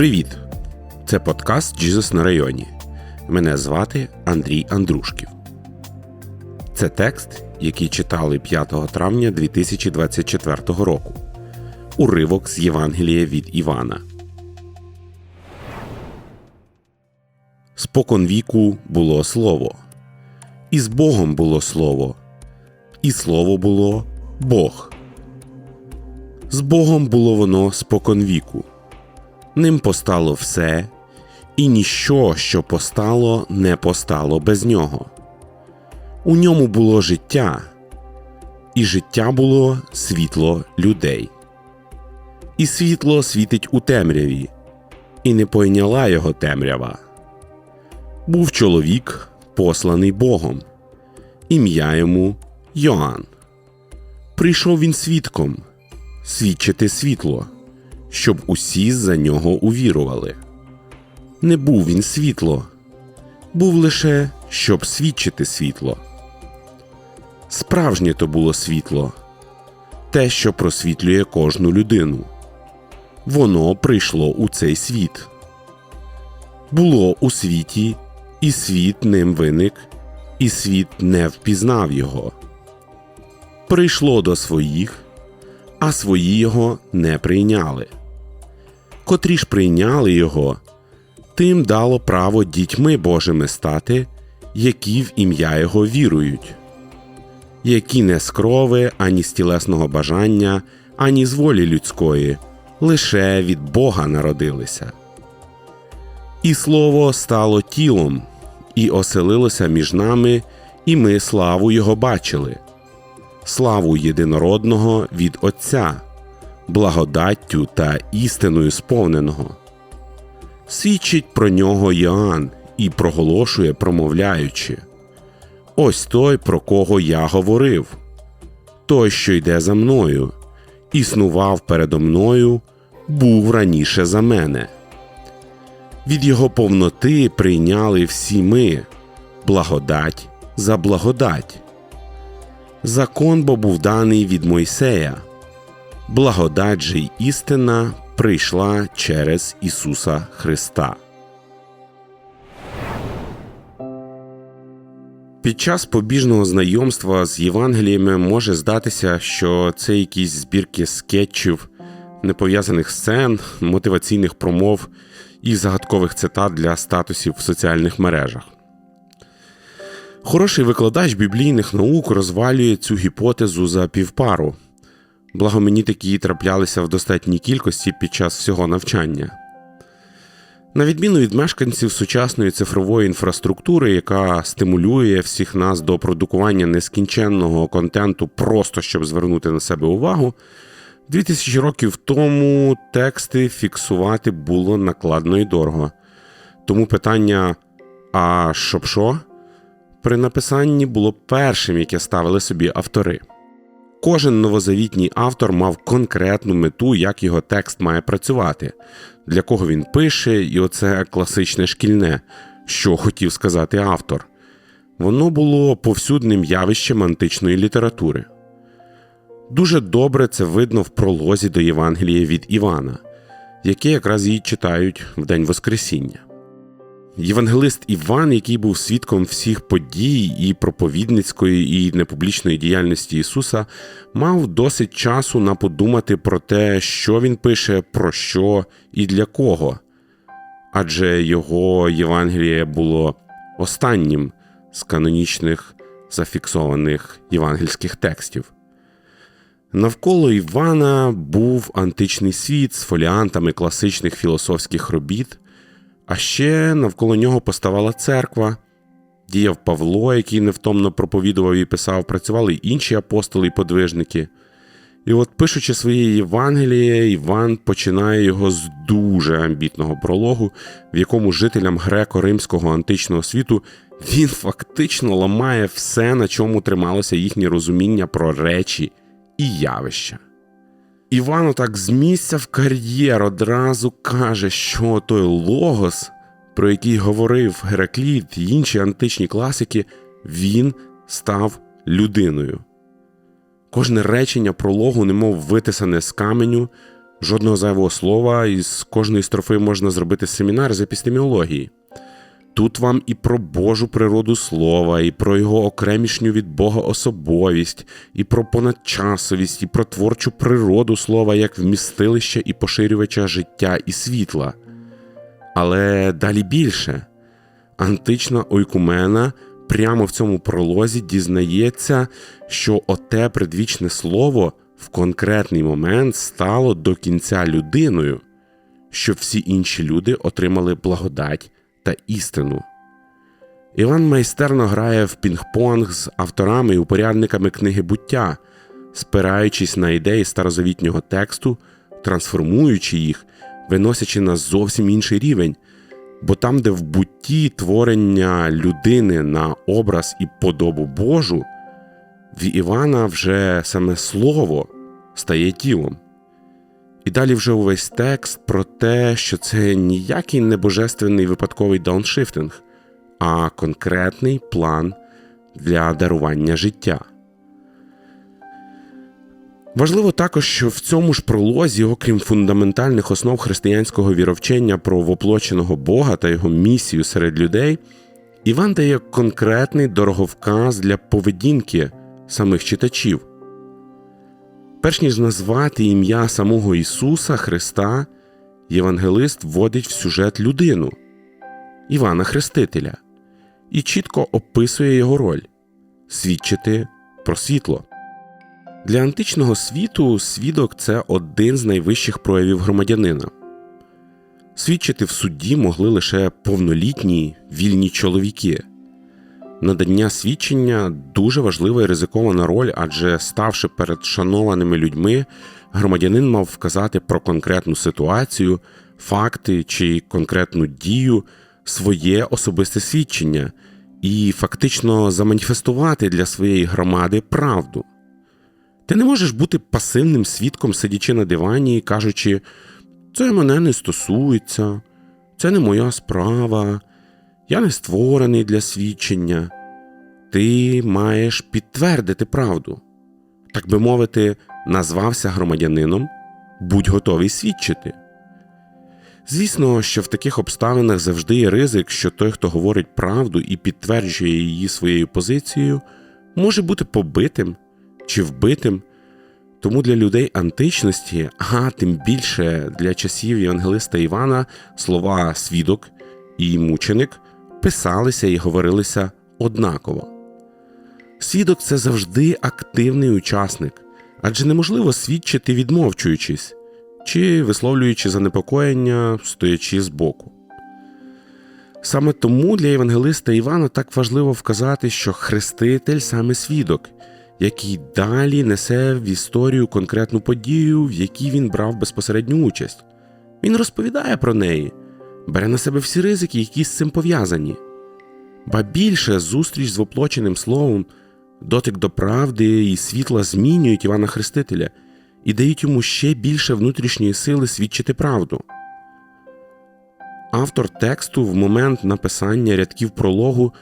Привіт! Це подкаст Джізус на районі. Мене звати Андрій Андрушків. Це текст, який читали 5 травня 2024 року. Уривок з Євангелія від Івана. Спокон віку було слово, і з Богом було слово, і слово було Бог. З Богом було воно спокон віку. Ним постало все, і ніщо, що постало, не постало без нього. У ньому було життя, і життя було світло людей. І світло світить у темряві, і не пойняла його темрява. Був чоловік, посланий Богом, ім'я йому Йоанн. Прийшов він свідком свідчити світло, щоб усі за нього увірували. Не був він світло, був лише щоб свідчити світло. Справжнє то було світло, те, що просвітлює кожну людину. Воно прийшло у цей світ. Було у світі, і світ ним виник, і світ не впізнав його. Прийшло до своїх, а свої його не прийняли. Котрі ж прийняли його, тим дало право дітьми Божими стати, які в ім'я Його вірують, які не з крови, ані з тілесного бажання, ані з волі людської, лише від Бога народилися. І слово стало тілом, і оселилося між нами, і ми славу Його бачили, славу єдинородного від Отця, благодаттю та істиною сповненого. Свідчить про нього Йоанн і проголошує, промовляючи Ось той, про кого я говорив, той, що йде за мною, існував передо мною, був раніше за мене. Від його повноти прийняли всі ми благодать за благодать. Закон бо був даний від Мойсея, благодать же й істина прийшла через Ісуса Христа. Під час побіжного знайомства з Євангеліями може здатися, що це якісь збірки скетчів, непов'язаних сцен, мотиваційних промов і загадкових цитат для статусів в соціальних мережах. Хороший викладач біблійних наук розвалює цю гіпотезу за півпару. Благо мені такі траплялися в достатній кількості під час всього навчання. На відміну від мешканців сучасної цифрової інфраструктури, яка стимулює всіх нас до продукування нескінченного контенту, просто щоб звернути на себе увагу, 2000 років тому тексти фіксувати було накладно і дорого. Тому питання а щоб що? при написанні було першим, яке ставили собі автори. Кожен новозавітній автор мав конкретну мету, як його текст має працювати, для кого він пише, і оце класичне шкільне, що хотів сказати автор. Воно було повсюдним явищем античної літератури. Дуже добре це видно в пролозі до Євангелія від Івана, яке якраз її читають в День Воскресіння. Євангелист Іван, який був свідком всіх подій і проповідницької і непублічної діяльності Ісуса, мав досить часу на подумати про те, що він пише, про що і для кого. Адже його Євангеліє було останнім з канонічних зафіксованих євангельських текстів. Навколо Івана був античний світ з фоліантами класичних філософських робіт. А ще навколо нього поставала церква, діяв Павло, який невтомно проповідував і писав, працювали й інші апостоли і подвижники. І от, пишучи своє Євангеліє, Іван починає його з дуже амбітного прологу, в якому жителям греко-римського античного світу він фактично ламає все, на чому трималося їхнє розуміння про речі і явища. Іван отак з місця в кар'єр одразу каже, що той логос, про який говорив Геракліт і інші античні класики, він став людиною. Кожне речення прологу, немов витисане з каменю, Жодного зайвого слова, із кожної строфи можна зробити семінар з епістеміології. Тут вам і про Божу природу слова, і про його окремішню від Бога особовість, і про понадчасовість, і про творчу природу слова як вмістилища і поширювача життя і світла. Але далі більше. Антична ойкумена прямо в цьому пролозі дізнається, що оте предвічне слово в конкретний момент стало до кінця людиною, щоб всі інші люди отримали благодать та істину. Іван майстерно грає в пінг-понг з авторами і упорядниками книги буття, спираючись на ідеї старозавітнього тексту, трансформуючи їх, виносячи на зовсім інший рівень. Бо там, де в бутті творення людини на образ і подобу Божу, в Івана вже саме слово стає тілом. І далі вже увесь текст про те, що це ніякий не божественний випадковий дауншифтинг, а конкретний план для дарування життя. Важливо також, що в цьому ж пролозі, окрім фундаментальних основ християнського віровчення про воплоченого Бога та його місію серед людей, Іван дає конкретний дороговказ для поведінки самих читачів. Перш ніж назвати ім'я самого Ісуса Христа, євангелист вводить в сюжет людину Івана Хрестителя і чітко описує його роль свідчити про світло. Для античного світу свідок це один з найвищих проявів громадянина. Свідчити в суді могли лише повнолітні вільні чоловіки. Надання свідчення дуже важлива і ризикована роль, адже ставши перед шанованими людьми, громадянин мав вказати про конкретну ситуацію, факти чи конкретну дію, своє особисте свідчення і фактично заманіфестувати для своєї громади правду. Ти не можеш бути пасивним свідком, сидячи на дивані і кажучи, це мене не стосується, це не моя справа, я не створений для свідчення. Ти маєш підтвердити правду. Так би мовити, назвався громадянином, будь готовий свідчити. Звісно, що в таких обставинах завжди є ризик, що той, хто говорить правду і підтверджує її своєю позицією, може бути побитим чи вбитим. Тому для людей античності, а тим більше для часів Євангелиста Івана, слова свідок і мученик писалися і говорилися однаково. Свідок це завжди активний учасник, адже неможливо свідчити, відмовчуючись чи висловлюючи занепокоєння, стоячи збоку. Саме тому для євангелиста Івана так важливо вказати, що Хреститель саме свідок, який далі несе в історію конкретну подію, в якій він брав безпосередню участь. Він розповідає про неї, бере на себе всі ризики, які з цим пов'язані. Ба більше зустріч з воплоченим словом, дотик до правди і світла змінюють Івана Хрестителя і дають йому ще більше внутрішньої сили свідчити правду. Автор тексту в момент написання рядків прологу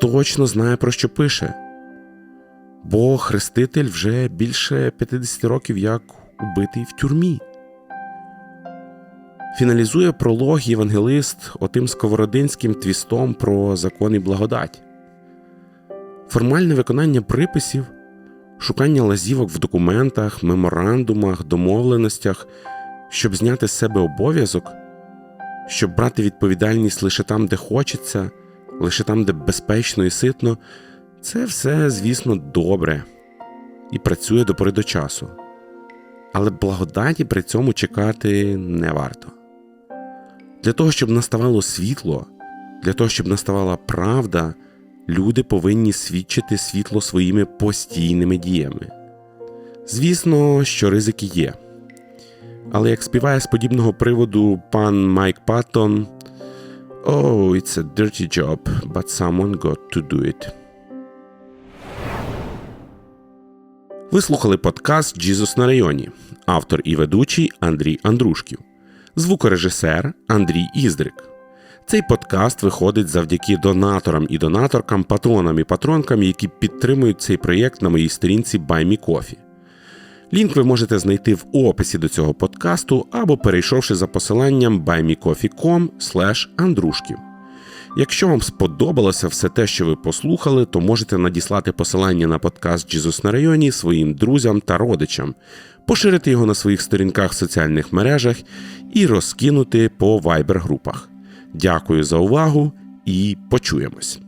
точно знає, про що пише, бо Хреститель вже більше 50 років як убитий в тюрмі. Фіналізує пролог євангелист отим сковородинським твістом про закон і благодать. Формальне виконання приписів, шукання лазівок в документах, меморандумах, домовленостях, щоб зняти з себе обов'язок, щоб брати відповідальність лише там, де хочеться, лише там, де безпечно і ситно, це все, звісно, добре і працює до пори до часу. Але благодаті при цьому чекати не варто. Для того, щоб наставало світло, для того, щоб наставала правда, люди повинні свідчити світло своїми постійними діями. Звісно, що ризики є. Але як співає з подібного приводу пан Майк Паттон Oh, it's a dirty job, but someone got to do it. Ви слухали подкаст Джізус на районі, автор і ведучий Андрій Андрушків, звукорежисер Андрій Іздрик. Цей подкаст виходить завдяки донаторам і донаторкам, патронам і патронкам, які підтримують цей проєкт на моїй сторінці BuyMeCoffee. Лінк ви можете знайти в описі до цього подкасту або перейшовши за посиланням buymecoffee.com Андрушків. Якщо вам сподобалося все те, що ви послухали, то можете надіслати посилання на подкаст Джізус на районі своїм друзям та родичам, поширити його на своїх сторінках в соціальних мережах і розкинути по вайбер-групах. Дякую за увагу і почуємось!